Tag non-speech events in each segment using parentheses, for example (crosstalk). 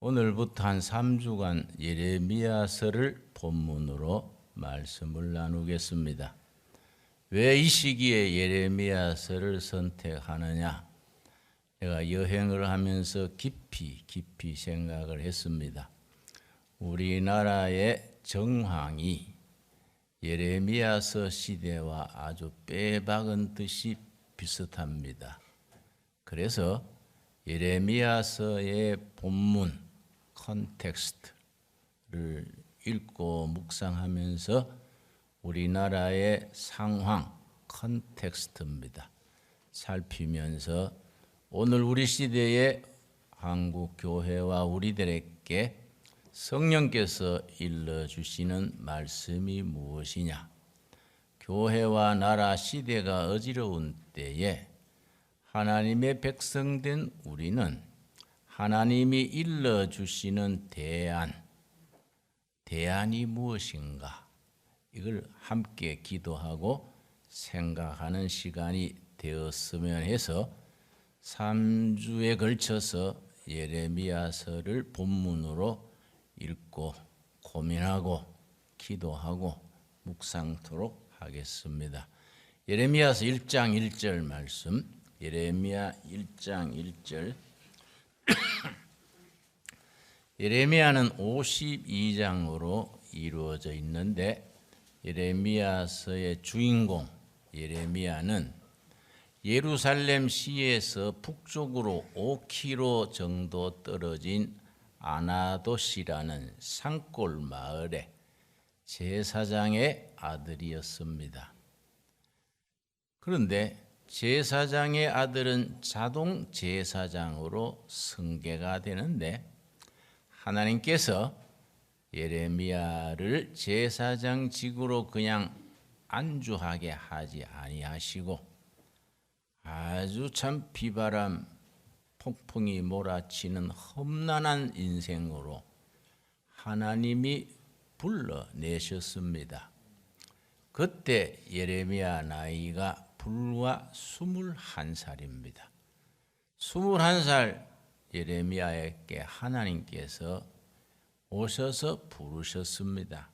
오늘부터 한 3주간 예레미야서를 본문으로 말씀을 나누겠습니다. 왜 이 시기에 예레미야서를 선택하느냐? 제가 여행을 하면서 깊이 깊이 생각을 했습니다. 우리나라의 정황이 예레미야서 시대와 아주 빼박은 듯이 비슷합니다. 그래서 예레미야서의 본문 컨텍스트를 읽고 묵상하면서 우리나라의 상황 컨텍스트입니다. 살피면서 오늘 우리 시대의 한국 교회와 우리들에게 성령께서 일러 주시는 말씀이 무엇이냐? 교회와 나라 시대가 어지러운 때에 하나님의 백성된 우리는 하나님이 일러 주시는 대안, 대안이 무엇인가? 이걸 함께 기도하고 생각하는 시간이 되었으면 해서 3주에 걸쳐서 예레미야서를 본문으로 읽고 고민하고 기도하고 묵상토록 하겠습니다. 예레미야서 1장 1절 말씀 예레미야 1장 1절 (coughs) 예레미야는 52장으로 이루어져 있는데 예레미야서의 주인공 예레미야는 예루살렘 시에서 북쪽으로 5km 정도 떨어진 아나도시라는 산골 마을의 제사장의 아들이었습니다. 그런데 제사장의 아들은 자동 제사장으로 승계가 되는데 하나님께서 예레미야를 제사장직으로 그냥 안주하게 하지 아니하시고 아주 참 비바람 폭풍이 몰아치는 험난한 인생으로 하나님이 불러내셨습니다. 그때 예레미야 나이가 불과 21살입니다. 21살 예레미야에게 하나님께서 오셔서 부르셨습니다.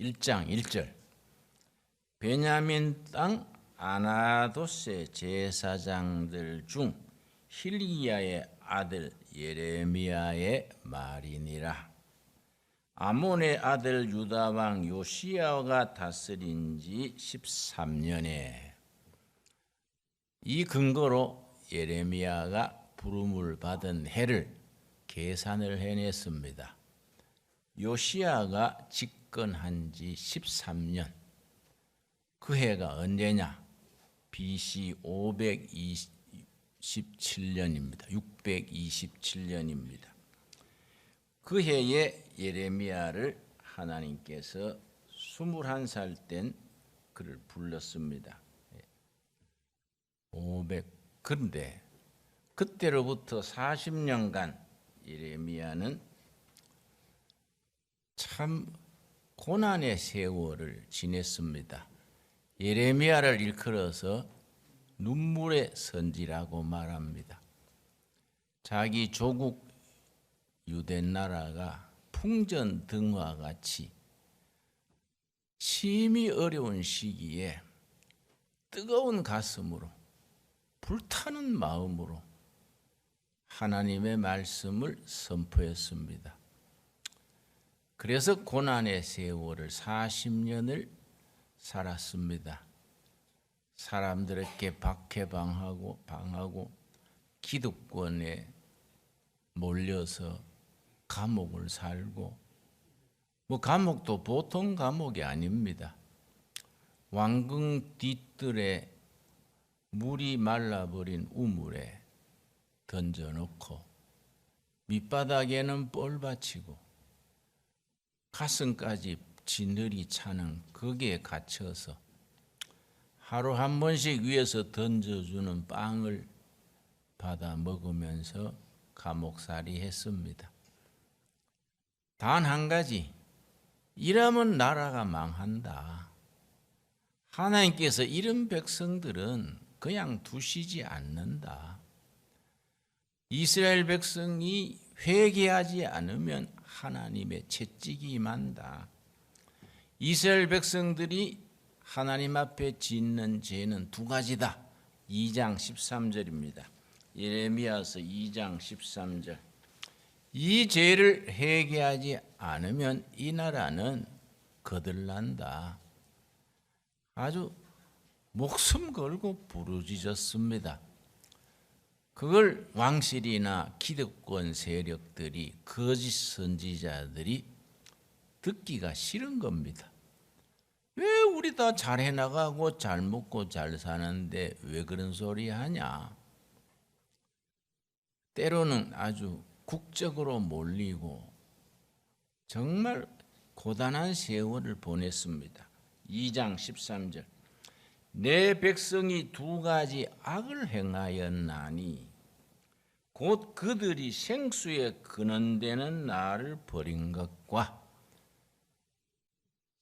1장 1절 베냐민 땅 아나도세 제사장들 중 힐기야의 아들 예레미야의 말이니라. 아몬의 아들 유다 왕 요시야가 다스린 지 13년에 이 근거로 예레미야가 부름을 받은 해를 계산을 해냈습니다. 요시야가 집권한 지 13년. 그 해가 언제냐? BC 527년입니다. 627년입니다. 그 해에 예레미야를 하나님께서 21살 땐 그를 불렀습니다. 500 그런데 그때로부터 40년간 예레미야는 참 고난의 세월을 지냈습니다. 예레미야를 일컬어서 눈물의 선지라고 말합니다. 자기 조국 유대 나라가 풍전 등화 같이 심히 어려운 시기에 뜨거운 가슴으로 불타는 마음으로 하나님의 말씀을 선포했습니다. 그래서 고난의 세월을 40년을 살았습니다. 사람들에게 박해방하고 방하고 기득권에 몰려서 감옥을 살고 뭐 감옥도 보통 감옥이 아닙니다. 왕궁 뒤뜰에 물이 말라버린 우물에 던져놓고 밑바닥에는 뻘 받치고 가슴까지 진들이 차는 거기에 갇혀서 하루 한 번씩 위에서 던져주는 빵을 받아 먹으면서 감옥살이 했습니다. 단 한 가지, 이러면 나라가 망한다. 하나님께서 이런 백성들은 그냥 두시지 않는다. 이스라엘 백성이 회개하지 않으면 하나님의 채찍이 임한다. 이스라엘 백성들이 하나님 앞에 짓는 죄는 두 가지다. 2장 13절입니다. 예레미야서 2장 13절. 이 죄를 회개하지 않으면 이 나라는 거들난다. 아주 목숨 걸고 부르짖었습니다. 그걸 왕실이나 기득권 세력들이 거짓 선지자들이 듣기가 싫은 겁니다. 왜 우리 다 잘 해 나가고 잘 먹고 잘 사는데 왜 그런 소리 하냐? 때로는 아주 국적으로 몰리고 정말 고단한 세월을 보냈습니다. 2장 13절. 내 백성이 두 가지 악을 행하였나니 곧 그들이 생수에 근원되는 나를 버린 것과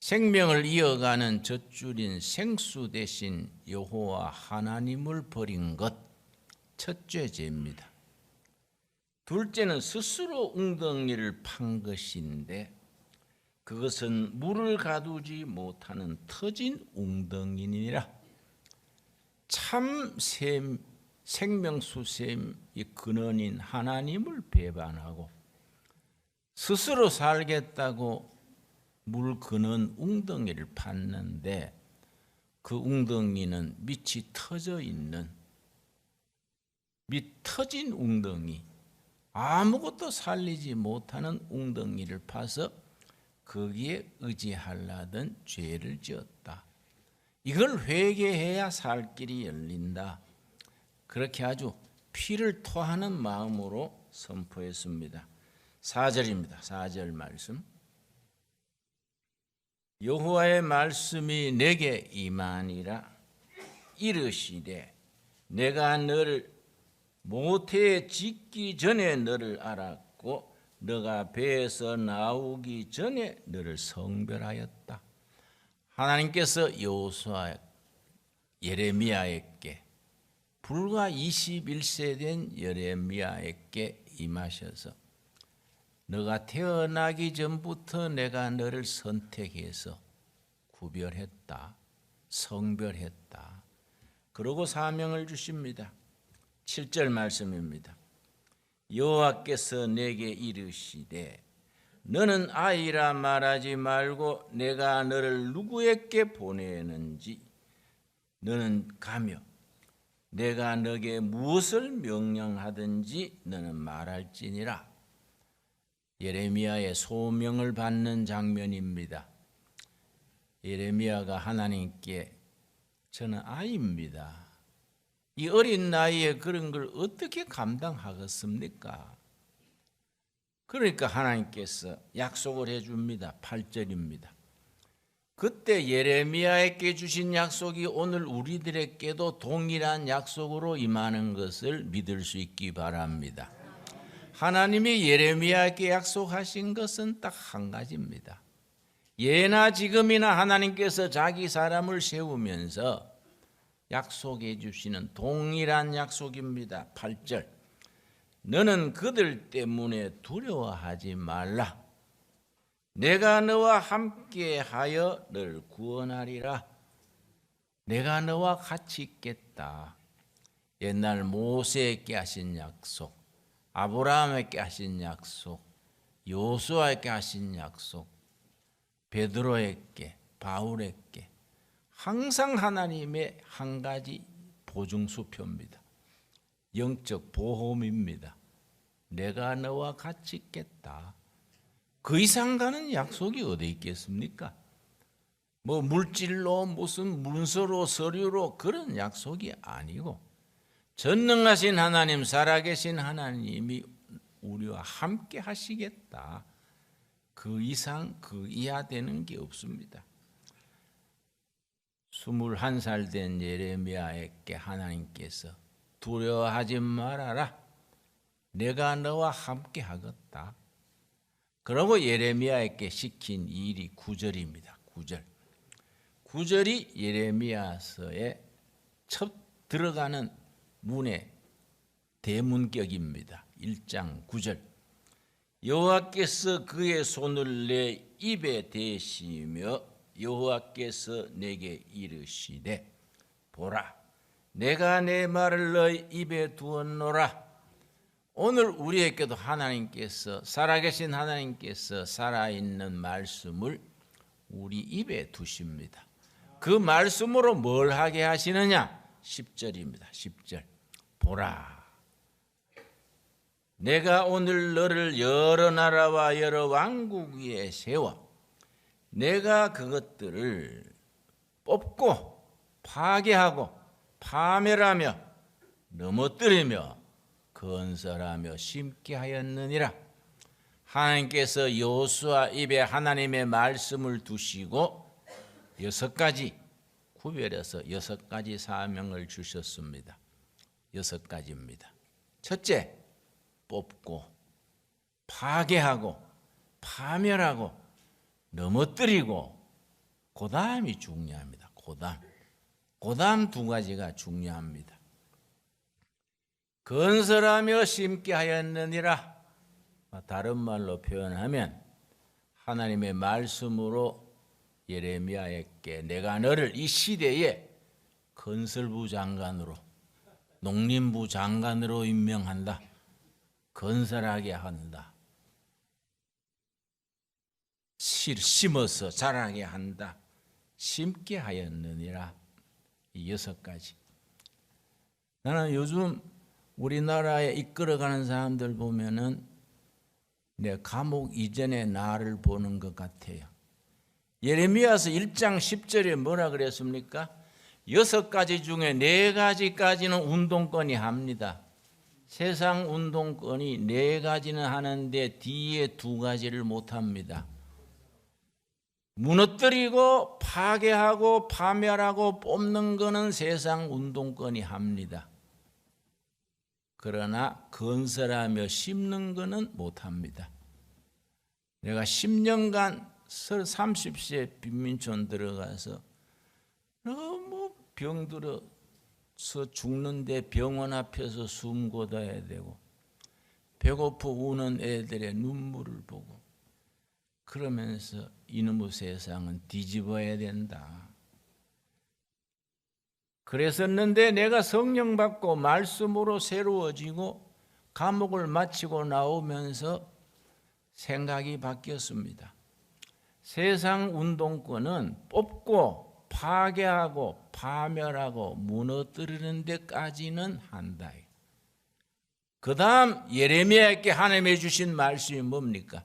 생명을 이어가는 젖줄인 생수 대신 여호와 하나님을 버린 것 첫째 죄입니다. 둘째는 스스로 웅덩이를 판 것인데 그것은 물을 가두지 못하는 터진 웅덩이니라. 참 샘, 생명수샘의 근원인 하나님을 배반하고 스스로 살겠다고 물 근원 웅덩이를 팠는데 그 웅덩이는 밑이 터져 있는 밑 터진 웅덩이 아무것도 살리지 못하는 웅덩이를 파서 거기에 의지하려던 죄를 지었다. 이걸 회개해야 살 길이 열린다. 그렇게 아주 피를 토하는 마음으로 선포했습니다. 4절입니다. 4절 말씀. 여호와의 말씀이 내게 임하니라 이르시되 내가 너를 모태에 짓기 전에 너를 알았고 너가 배에서 나오기 전에 너를 성별하였다. 하나님께서 여호수아 예레미야에게 불과 21세 된 예레미야에게 임하셔서 너가 태어나기 전부터 내가 너를 선택해서 구별했다. 성별했다. 그러고 사명을 주십니다. 7절 말씀입니다. 여호와께서 내게 이르시되 너는 아이라 말하지 말고 내가 너를 누구에게 보내는지 너는 가며 내가 너에게 무엇을 명령하든지 너는 말할지니라. 예레미야의 소명을 받는 장면입니다. 예레미야가 하나님께 저는 아이입니다. 이 어린 나이에 그런 걸 어떻게 감당하겠습니까? 그러니까 하나님께서 약속을 해 줍니다. 8절입니다. 그때 예레미야에게 주신 약속이 오늘 우리들에게도 동일한 약속으로 임하는 것을 믿을 수 있기 바랍니다. 하나님이 예레미야에게 약속하신 것은 딱 한 가지입니다. 예나 지금이나 하나님께서 자기 사람을 세우면서 약속해 주시는 동일한 약속입니다. 8절. 너는 그들 때문에 두려워하지 말라. 내가 너와 함께 하여 널 구원하리라. 내가 너와 같이 있겠다. 옛날 모세에게 하신 약속, 아브라함에게 하신 약속, 요수아에게 하신 약속, 베드로에게, 바울에게 항상 하나님의 한 가지 보증수표입니다. 영적 보험입니다. 내가 너와 같이 있겠다. 그 이상 가는 약속이 어디 있겠습니까? 뭐 물질로 무슨 문서로 서류로 그런 약속이 아니고 전능하신 하나님 살아계신 하나님이 우리와 함께 하시겠다. 그 이상 그 이하 되는 게 없습니다. 21살 된 예레미야에게 하나님께서 두려워하지 말아라. 내가 너와 함께 하겠다. 그러고 예레미야에게 시킨 일이 9절입니다. 9절. 9절이 예레미야서의 첫 들어가는 문의 대문격입니다. 1장 9절. 여호와께서 그의 손을 내 입에 대시며 여호와께서 내게 이르시되 보라 내가 내 말을 너희 입에 두었노라 오늘 우리에게도 하나님께서 살아계신 하나님께서 살아있는 말씀을 우리 입에 두십니다. 그 말씀으로 뭘 하게 하시느냐? 10절입니다. 10절. 보라. 내가 오늘 너를 여러 나라와 여러 왕국 위에 세워 내가 그것들을 뽑고 파괴하고 파멸하며 넘어뜨리며 건설하며 심게 하였느니라. 하나님께서 여호수아 입에 하나님의 말씀을 두시고 여섯 가지 구별해서 여섯 가지 사명을 주셨습니다. 여섯 가지입니다. 첫째, 뽑고 파괴하고 파멸하고 넘어뜨리고 고담이 중요합니다. 고담. 고담 두 가지가 중요합니다. 건설하며 심게 하였느니라. 다른 말로 표현하면 하나님의 말씀으로 예레미야에게 내가 너를 이 시대에 건설부 장관으로 농림부 장관으로 임명한다. 건설하게 한다. 실 심어서 자라게 한다. 심게 하였느니라. 이 여섯 가지. 나는 요즘 우리나라에 이끌어가는 사람들 보면은 내 감옥 이전의 나를 보는 것 같아요. 예레미야서 1장 10절에 뭐라 그랬습니까? 여섯 가지 중에 네 가지까지는 운동권이 합니다. 세상 운동권이 네 가지는 하는데 뒤에 두 가지를 못 합니다. 무너뜨리고 파괴하고 파멸하고 뽑는 거는 세상 운동권이 합니다. 그러나 건설하며 심는 거는 못 합니다. 내가 10년간 30세 빈민촌 들어가서 너무 병들어서 죽는데 병원 앞에서 숨 고다야 되고 배고프 우는 애들의 눈물을 보고 그러면서 이놈의 세상은 뒤집어야 된다. 그랬었는데 내가 성령 받고 말씀으로 새로워지고 감옥을 마치고 나오면서 생각이 바뀌었습니다. 세상 운동권은 뽑고 파괴하고 파멸하고 무너뜨리는 데까지는 한다. 그 다음 예레미야에게 하나님이 주신 말씀이 뭡니까?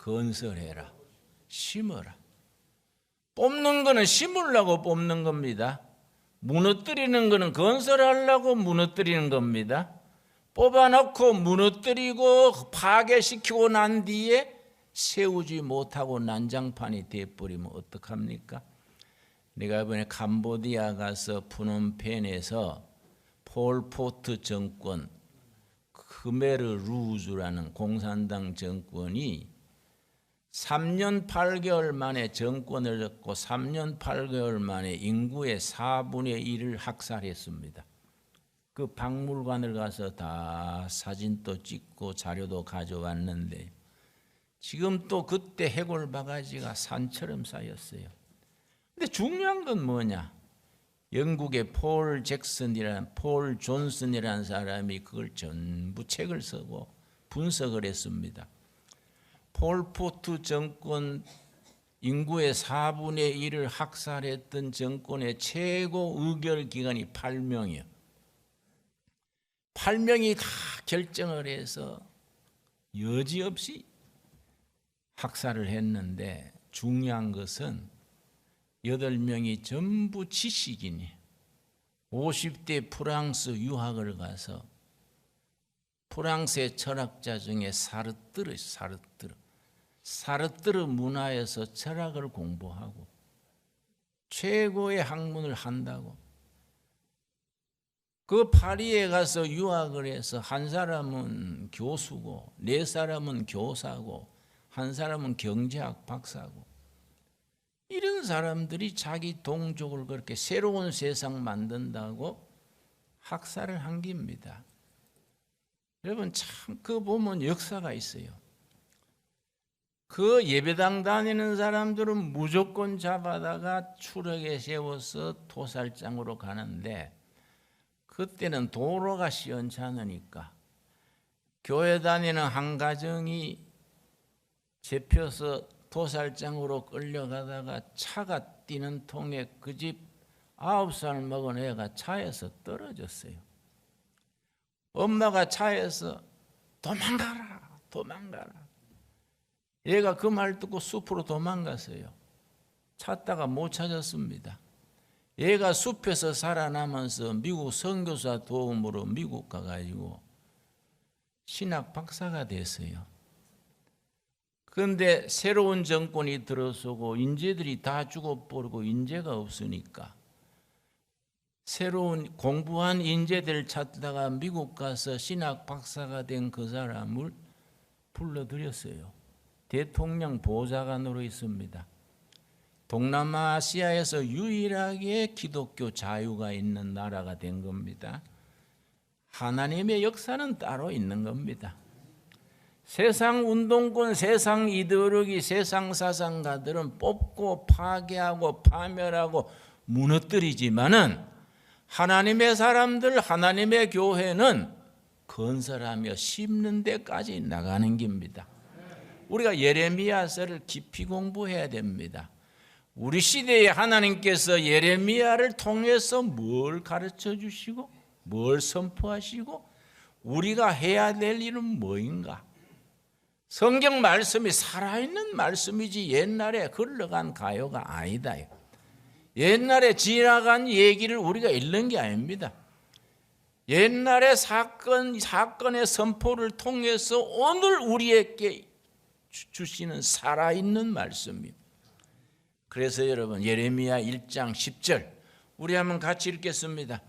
건설해라. 심어라. 뽑는 거는 심으려고 뽑는 겁니다. 무너뜨리는 거는 건설하려고 무너뜨리는 겁니다. 뽑아놓고 무너뜨리고 파괴시키고 난 뒤에 세우지 못하고 난장판이 돼버리면 어떡합니까? 내가 이번에 캄보디아 가서 푸놈펜에서 폴포트 정권 크메르 루즈라는 공산당 정권이 3년 8개월 만에 정권을 잡고 3년 8개월 만에 인구의 4분의 1을 학살했습니다. 그 박물관을 가서 다 사진도 찍고 자료도 가져왔는데 지금 또 그때 해골 바가지가 산처럼 쌓였어요. 근데 중요한 건 뭐냐? 영국의 폴 잭슨이라는 폴 존슨이라는 사람이 그걸 전부 책을 쓰고 분석을 했습니다. 폴포트 정권 인구의 4분의 1을 학살했던 정권의 최고 의결 기관이 8명이요. 8명이 다 결정을 해서 여지없이 학살을 했는데 중요한 것은 8명이 전부 지식인이 50대 프랑스 유학을 가서 프랑스의 철학자 중에 사르뜨르 사르뜨르. 사르뜨르 문화에서 철학을 공부하고 최고의 학문을 한다고. 그 파리에 가서 유학을 해서 한 사람은 교수고 네 사람은 교사고 한 사람은 경제학 박사고. 이런 사람들이 자기 동족을 그렇게 새로운 세상 만든다고 학살을 한 겁니다. 여러분 참 그 보면 역사가 있어요. 그 예배당 다니는 사람들은 무조건 잡아다가 추력에 세워서 토살장으로 가는데 그때는 도로가 시원찮으니까 교회 다니는 한 가정이 잡혀서 도살장으로 끌려가다가 차가 뛰는 통에 그 집 아홉 살 먹은 애가 차에서 떨어졌어요. 엄마가 차에서 도망가라, 도망가라. 얘가 그 말 듣고 숲으로 도망갔어요. 찾다가 못 찾았습니다. 얘가 숲에서 살아나면서 미국 선교사 도움으로 미국 가가지고 신학 박사가 됐어요. 그런데 새로운 정권이 들어서고 인재들이 다 죽어버리고 인재가 없으니까 새로운 공부한 인재들 찾다가 미국 가서 신학 박사가 된 그 사람을 불러들였어요. 대통령 보좌관으로 있습니다. 동남아시아에서 유일하게 기독교 자유가 있는 나라가 된 겁니다. 하나님의 역사는 따로 있는 겁니다. 세상 운동권, 세상 이데올로기, 세상 사상가들은 뽑고 파괴하고 파멸하고 무너뜨리지만은 하나님의 사람들, 하나님의 교회는 건설하며 심는 데까지 나가는 겁니다. 우리가 예레미야서를 깊이 공부해야 됩니다. 우리 시대에 하나님께서 예레미야를 통해서 뭘 가르쳐 주시고 뭘 선포하시고 우리가 해야 될 일은 뭐인가? 성경 말씀이 살아있는 말씀이지 옛날에 흘러간 가요가 아니다. 옛날에 지나간 얘기를 우리가 읽는 게 아닙니다. 옛날의 사건, 사건의 선포를 통해서 오늘 우리에게 주시는 살아있는 말씀입니다. 그래서 여러분 예레미야 1장 10절 우리 한번 같이 읽겠습니다.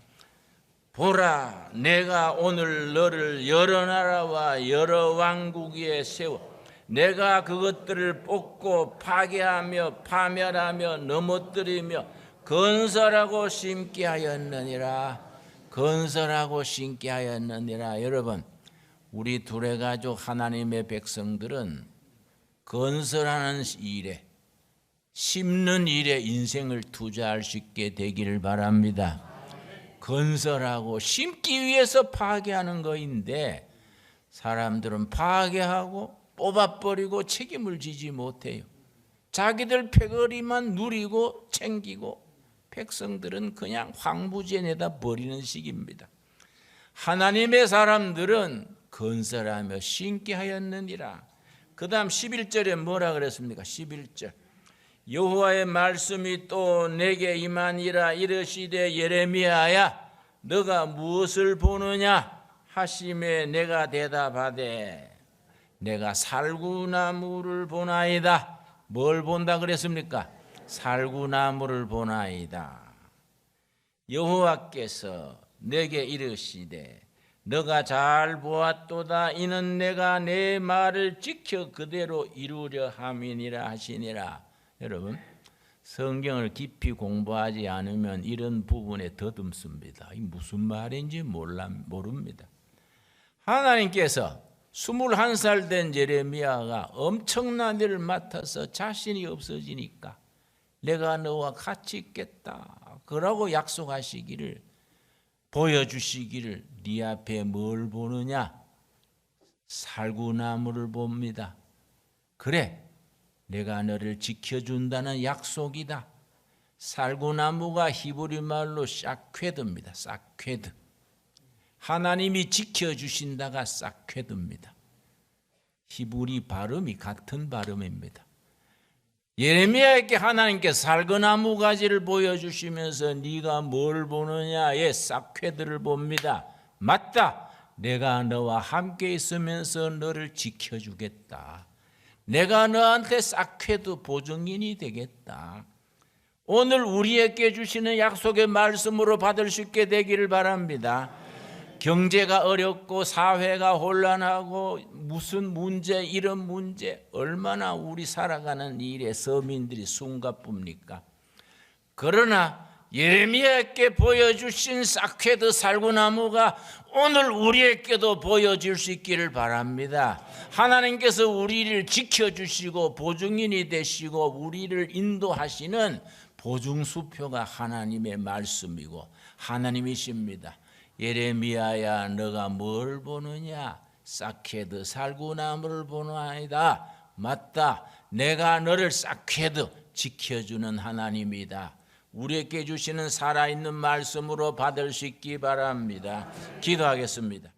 보라 내가 오늘 너를 여러 나라와 여러 왕국 위에 세워 내가 그것들을 뽑고 파괴하며 파멸하며 넘어뜨리며 건설하고 심게 하였느니라 건설하고 심게 하였느니라 여러분 우리 둘의 가족 하나님의 백성들은 건설하는 일에 심는 일에 인생을 투자할 수 있게 되기를 바랍니다. 건설하고 심기 위해서 파괴하는 거인데 사람들은 파괴하고 뽑아버리고 책임을 지지 못해요. 자기들 패거리만 누리고 챙기고 백성들은 그냥 황무지에 내다 버리는 식입니다. 하나님의 사람들은 건설하며 신게 하였느니라. 그 다음 11절에 뭐라 그랬습니까? 11절. 여호와의 말씀이 또 내게 임하니라 이르시되 예레미야야 너가 무엇을 보느냐 하심에 내가 대답하되 내가 살구나무를 보나이다 뭘 본다 그랬습니까 살구나무를 보나이다 여호와께서 내게 이르시되 너가 잘 보았도다 이는 내가 내 말을 지켜 그대로 이루려 함이니라 하시니라 여러분 성경을 깊이 공부하지 않으면 이런 부분에 더듬습니다. 이 무슨 말인지 몰라 모릅니다. 하나님께서 21살 된 제레미야가 엄청난 일을 맡아서 자신이 없어지니까 내가 너와 같이 있겠다. 그러고 약속하시기를 보여주시기를 네 앞에 뭘 보느냐? 살구나무를 봅니다. 그래 내가 너를 지켜준다는 약속이다. 살구나무가 히브리 말로 샤쾌드입니다. 싹쾌드. 하나님이 지켜주신다가 싹쾌드입니다. 히브리 발음이 같은 발음입니다. 예레미야에게 하나님께 살구나무 가지를 보여주시면서 네가 뭘 보느냐에 싹쾌드를 봅니다. 맞다. 내가 너와 함께 있으면서 너를 지켜주겠다. 내가 너한테 싹해도 보증인이 되겠다. 오늘 우리에게 주시는 약속의 말씀으로 받을 수 있게 되기를 바랍니다. 경제가 어렵고 사회가 혼란하고 무슨 문제 이런 문제 얼마나 우리 살아가는 일에 서민들이 숨가쁩니까? 그러나 예레미야께 보여주신 사케드 살구나무가 오늘 우리에게도 보여줄 수 있기를 바랍니다. 하나님께서 우리를 지켜주시고 보증인이 되시고 우리를 인도하시는 보증수표가 하나님의 말씀이고 하나님이십니다. 예레미야야 너가 뭘 보느냐? 사케드 살구나무를 보나이다. 맞다. 내가 너를 사케드 지켜주는 하나님이다. 우리에게 주시는 살아있는 말씀으로 받을 수 있기 바랍니다. 기도하겠습니다